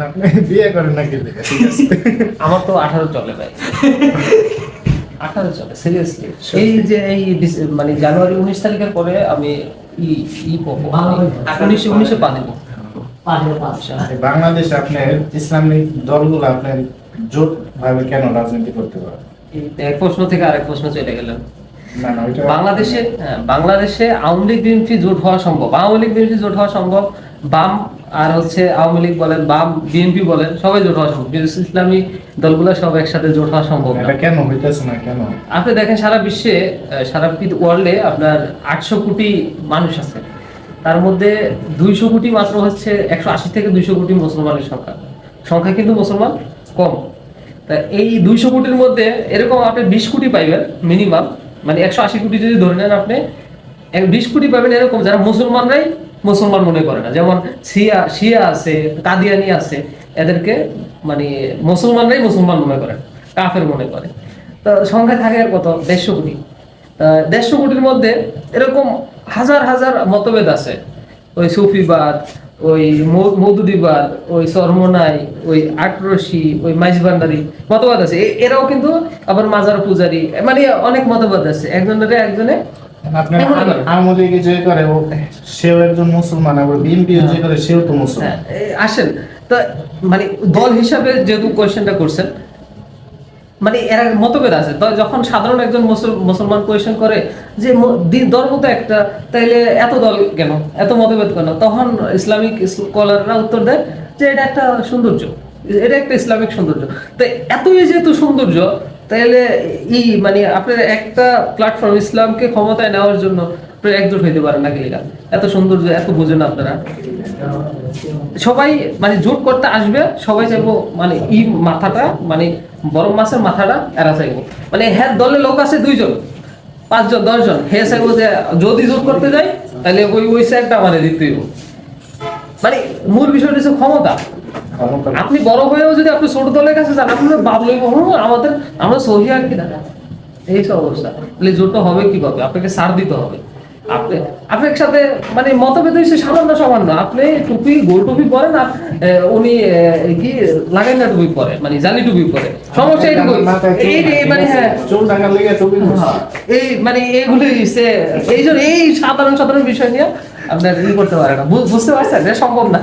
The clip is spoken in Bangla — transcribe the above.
আপনি বিয়ে করেন নাকি? আমার তো আঠারো চলে ভাই। আঠারো চলে সিরিয়াসলি এই যে এই মানে জানুয়ারি উনিশ তারিখের পরে আমি ই ই পাবো। উনিশে উনিশে পা দেবো। বাংলাদেশে আপনার ইসলামিক দলগুলো আপনার জোট ভাবে কেন রাজনীতি করতে পারে? এক প্রশ্ন থেকে আরেক প্রশ্ন চলে গেলেন বাংলাদেশে হ্যাঁ, বাংলাদেশে আওয়ামী লীগ বিএনপি জোট হওয়া সম্ভব। আওয়ামী লীগ বিএনপি জোট হওয়া সম্ভব। বাম আর হচ্ছে আওয়ামী লীগ বলেন বাম বিএনপি বলেন সবাই জোট হওয়া সম্ভব। কিন্তু ইসলামী দলগুলো সব একসাথে জোট হওয়া সম্ভব না। কেন হইতেছে না কেন? আপনি দেখেন সারা বিশ্বে সারা ওয়ার্ল্ডে আপনার আটশো কোটি মানুষ আছে। তার মধ্যে দুইশো কোটি মাত্র হচ্ছে একশো আশি থেকে দুইশো কোটি মুসলমানের সংখ্যা। সংখ্যা কিন্তু মুসলমান কম। তা এই দুইশো কোটির মধ্যে এরকম আপনি বিশ কোটি পাইবেন মিনিমাম মানে একশো আশি কোটি যদি ধরে নেন আপনি এক বিশ কোটি পাবেন এরকম। যারা মুসলমানরাই মুসলমান মনে করে না। যেমন শিয়া শিয়া আছে, কাদিয়ানি আছে, এদেরকে মানে মুসলমানরাই মুসলমান মনে করে, কাফের মনে করে। তো সংখ্যা থাকে আর কত? দেড়শো কোটি। দেড়শো কোটির মধ্যে এরকম হাজার হাজার মতভেদ আছে। ওই সুফিবাদ, ওই মৌ- মৌদুদিবাদ, ওই সরমনাই, ওই আটরশি ওই মাইজবান্ডারি মতবাদ আছে। এরাও কিন্তু আবার মাজার পূজারি মানে অনেক মতবাদ আছে। একজনের একজনে। আওয়ামী যে করে সেও একজন মুসলমান আবার বিএনপি যে করে সেও তো মুসলমান। হ্যাঁ, আসেন। তো মানে দল হিসাবে যেহেতু কোয়েশ্চেনটা করছেন মানে এর মতভেদ আছে। তো যখন সাধারণ একজন মুসলমান কোয়েশ্চেন করে যে ম- দি- ধর্ম তো একটা তাইলে এত দল কেন? এত মতভেদ কেন? তখন ইসলামিক স্কলাররা উত্তর দেয় যে এটা একটা সৌন্দর্য। এটা একটা ইসলামিক সৌন্দর্য। তো এতই যেহেতু সৌন্দর্য তাহলে ই মানে আপনার একটা প্ল্যাটফর্ম ইসলামকে ক্ষমতায় নেওয়ার জন্য একজোট হইতে পারেন না গেলে এত সৌন্দর্য এত বোঝেন আপনারা। সবাই মানে জোট করতে আসবে, সবাই চাইব মানে ই মাথাটা মানে বড় মাছের মাথাটা এরা চাইব। মানে হ্যাঁ দলে লোক আছে দুইজন, পাঁচজন, দশজন হে চাইব যে, যদি জোট করতে যাই তাহলে ওই ওই সাইডটা মানে দিতে হইব। মানে মূল বিষয়টা হচ্ছে ক্ষমতা। আপনি বড় হয়েও যদি আপনি ছোট দলের কাছে যান আপনার ভাবলেই হুম, আমাদের আমরা সহি আর কি দাদা? এই সব অবস্থা। তাহলে জোটটা হবে কীভাবে? আপনাকে সার দিতে হবে। আপনি আপনার সাথে মানে মতভেদ সামান্য সামান্য। আপনি টুপি গোল টুপি পরেন আর উনি কি লাগাই না টুপি পরে মানে জালি টুপি পরে। সমস্যা এইটুকু এই মানে হ্যাঁ। পরছে। এই মানে সে এই জন্য এই সাধারণ সাধারণ বিষয় নিয়ে আপনার ই করতে পারে না। বুঝতে পারছেন? সম্ভব না।